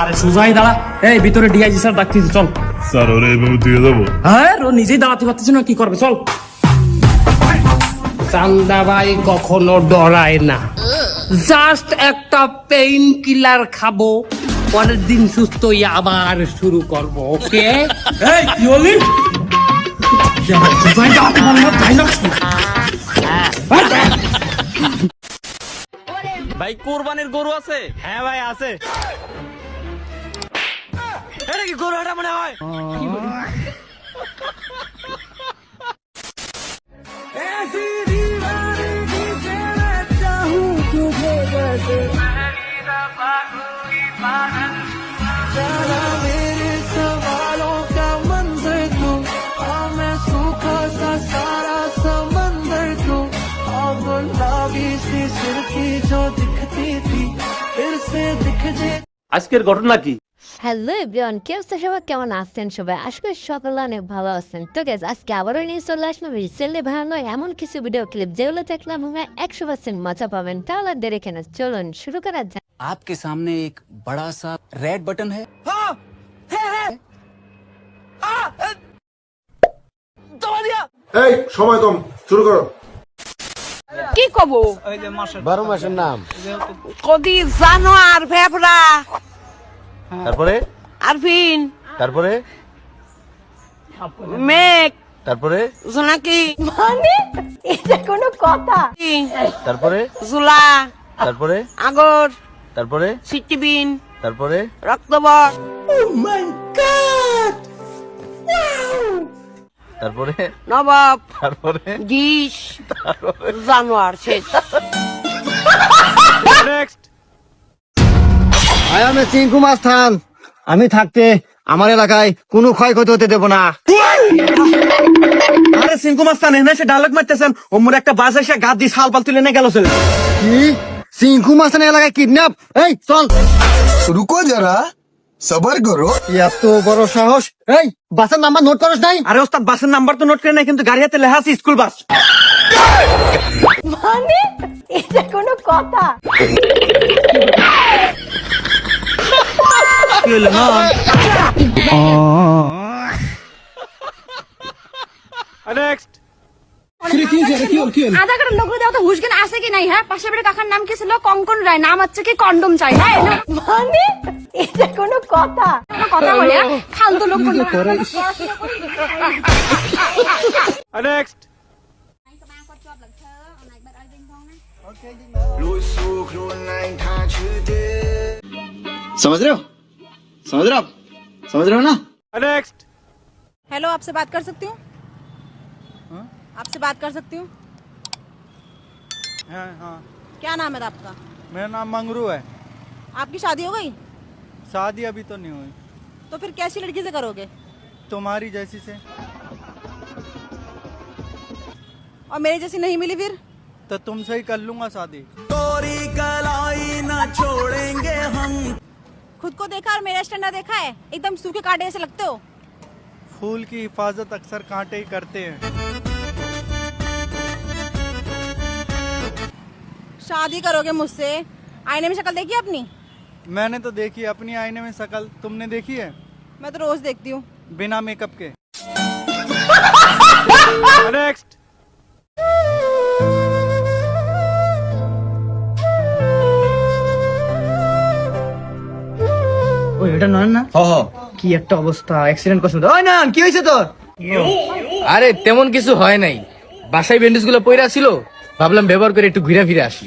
আরে সুজাই দাঁড়া। এই ভিতরে ডিআইজি স্যার ডাকতেছি চল। স্যার ওরে এভাবে দিয়ে দেবো? হ্যাঁ ও নিজেই দাঁড়াতে পারতেছে না কি করবে চল। চান্দাবাই কখনো ডরায় না। জাস্ট একটা পেইন কিলার খাব পরের দিন সুস্থ হয়ে আবার শুরু করব ওকে এই কি না ভাই কোরবানির গরু আছে? হ্যাঁ ভাই আছে। এটা কি গরু হাটা মনে হয় আজকের ঘটনা কি? হ্যালো এভরিওয়ান কে অবস্থা সবাই কেমন আছেন সবাই আজকে সকালে অনেক ভালো আছেন তো গেছে আজকে আবারও নিয়ে চলে আসলাম রিসেন্টলি বানানো এমন কিছু ভিডিও ক্লিপ যেগুলো দেখলাম আমরা একশো পার্সেন্ট মজা পাবেন তাহলে আর দেরি কেন চলুন শুরু করা যাক आपके सामने एक बड़ा सा रेड बटन है এই সময় কম শুরু করো কি কব বারো মাসের নাম কদি জানো আর ভেবরা তারপরে? আরফিন। তারপরে? মেঘ। তারপরে? জোনাকি। মানে? এটা কোনো কথা। তারপরে? জুলা। তারপরে? আগর। তারপরে? সিটিবিন তারপরে? রক্তবর। ও মাই গড তারপরে? নবাব। তারপরে? ডিশ জানোয়ার শেষ। আই আমি সিংকু মাস্তান আমি থাকতে আমার এলাকায় কোনো ক্ষয়ক্ষতি হতে দেব না। আরে সিংকু মাস্তান এনে সে ডায়লগ মারতেছেন ওমর একটা বাস এসে গাদ দিয়ে শাল পাল তুলে নিয়ে গেল ছেলে। কি? সিংকু মাস্তানের এলাকায় কিডন্যাপ? এই চল। রুকো যারা সবার করো। এত বড় সাহস। এই বাসের নাম্বার নোট করস নাই? আরে ওস্তাদ বাসের নাম্বার তো নোট করে নাই কিন্তু গাড়ি হাতে লেখা আছে স্কুল বাস। মানে এটা কোনো কথা। কি হইলো না আধা কাটার লোক দেওয়া তো হুশজ্ঞান আছে কি নাই হ্যাঁ পাশে বাড়ির কাকার নাম কি ছিল কঙ্কন রায় নাম হচ্ছে কি কন্ডম চাই হ্যাঁ এলো মানে এটা কোনো কথা কোনো কথা বলে হ্যাঁ? ফালতু লোক समझ रहे हो समझ रहे हो आप? समझ रहे हो ना? नेक्स्ट हेलो आपसे बात कर सकती हूँ? आपसे बात कर सकती हूँ? हाँ हाँ। क्या नाम है आपका? मेरा नाम मंगरू है। आपकी शादी हो गई? शादी अभी तो नहीं हुई। तो फिर कैसी लड़की से करोगे? तुम्हारी जैसी से। और मेरी जैसी नहीं मिली फिर? तो तुमसे ही कर लूँगा शादी। खुद को देखा और मेरा स्टैंडर्ड देखा है? एकदम सूखे कांटे ऐसे लगते हो। फूल की हिफाजत अक्सर कांटे ही करते हैं। शादी करोगे मुझसे? आईने में शक्ल देखी अपनी? मैंने तो देखी अपनी आईने में शकल। तुमने देखी है? मैं तो रोज देखती हूँ। बिना मेकअप के। नेक्स्ट ওই এটা নয় না? কি একটা অবস্থা অ্যাক্সিডেন্ট করছে ওই না কি হয়েছে তোর? আরে তেমন কিছু হয় নাই। বাসায় ব্যান্ডেজগুলো পইরা ছিল ভাবলাম ব্যবহার করে একটু ঘুরে ফিরে আসি।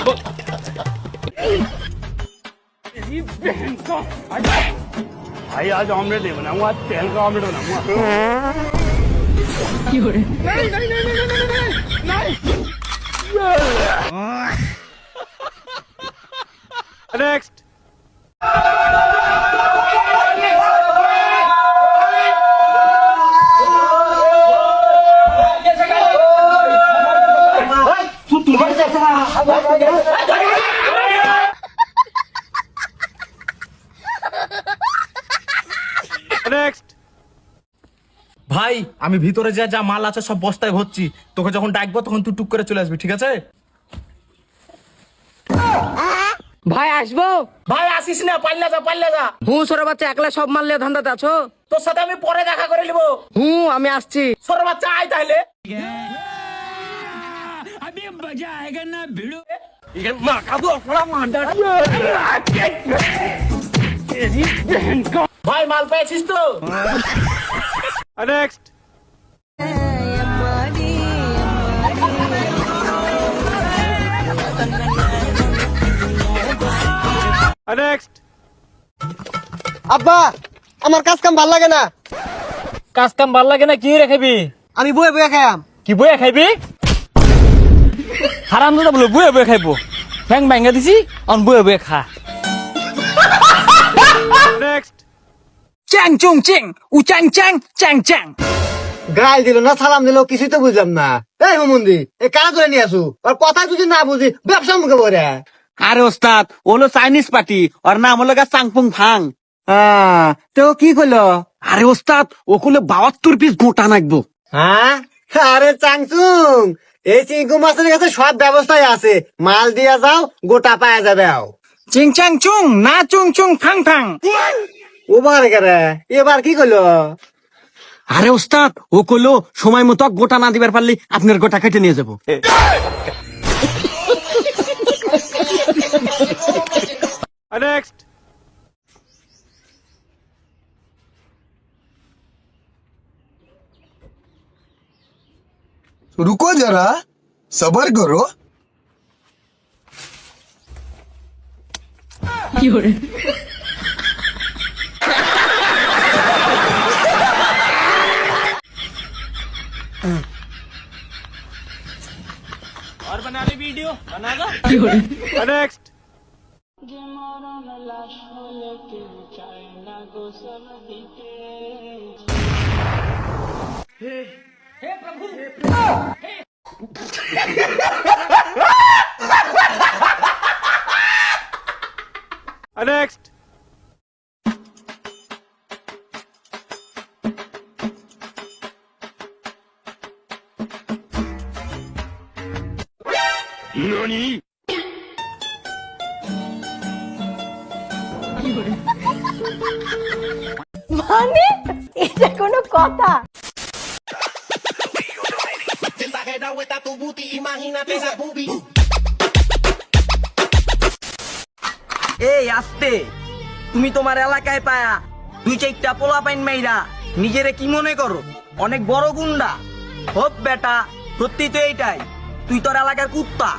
नेक्स्ट भाई आज ऑमलेट नहीं बनाऊंगा आज तेल का ऑमलेट बनाऊंगा नेक्स्ट নেক্সট ভাই আমি ভিতরে যা যা মাল আছে সব বস্তায় ভরছি। তোকে যখন ডাকবো তখন তুই টুক করে চলে আসবি ঠিক আছে? ভাই আসব? ভাই আসিস না পাল্লা যা পাল্লা যা। হুঁ সর বাচ্চা একলা সব মাল নিয়ে ধান্দাতে আছো? তোর সাথে আমি পরে দেখা করে নিব। হুঁ আমি আসছি। সর বাচ্চা আয় তাহলে আমি মজা আয়েগা না ভিড়ু ইগন মা কাদু অপড়া মান্ডা ভাই মাল পেয়েছিস তো? নেক্সট আব্বা আমার কাজ কাম ভালো লাগে না। কাজ কাম ভালো লাগে না কি রেখাবি আমি বয়ে বয়ে খাইয়াম। কি বয়ে খাইবি? হারাম দাদা বলে বয়ে বয়ে খাইবো। ঠ্যাং ভাঙ্গা দিছি অন বয়ে বয়ে খা। চ্যাং চুং চিং উ চ্যাং চ্যাং চ্যাং চ্যাং গাল দিল না সালাম দিল কিছুই তো বুঝলাম না। এই হুমন্দি এ কারা ধরে নিয়ে আসু? আর কথা যদি না বুঝি ব্যবসা মুখে বলে আরে ওস্তাদ ওলো চাইনিজ পার্টি ওর নাম হলো গা চাংপুং ফাং তো কি করল? আরে ওস্তাদ ও করলে বাহাত্তর পিস গোটা নাকবো। হ্যাঁ আরে চাংচুং এই চিঙ্কু মাছের কাছে সব ব্যবস্থাই আছে। মাল দিয়া যাও গোটা পায়া যাবে চিং চ্যাং চুং না চুং চুং ফাং ফাং। ওবার কেরে এবার কি করলো আরে ওস্তাদ ও করলো সময় মতো গোটা না দিবার পারলি আপনার গোটা কেটে নিয়ে যাবো नेक्स्ट रुको जरा सबर करो और बना ले वीडियो बना दो। नेक्स्ट हे हे प्रभु। हे। प्रभु মানে? এটা কোনো কথা। এই আসতে। তুমি তোমার এলাকায় পায়া দুই চারটা পোলা পাইন মাইরা নিজেরে কি মনে করো? অনেক বড় গুন্ডা। হোক বেটা সত্যি তো এইটাই। তুই তোর এলাকার কুত্তা।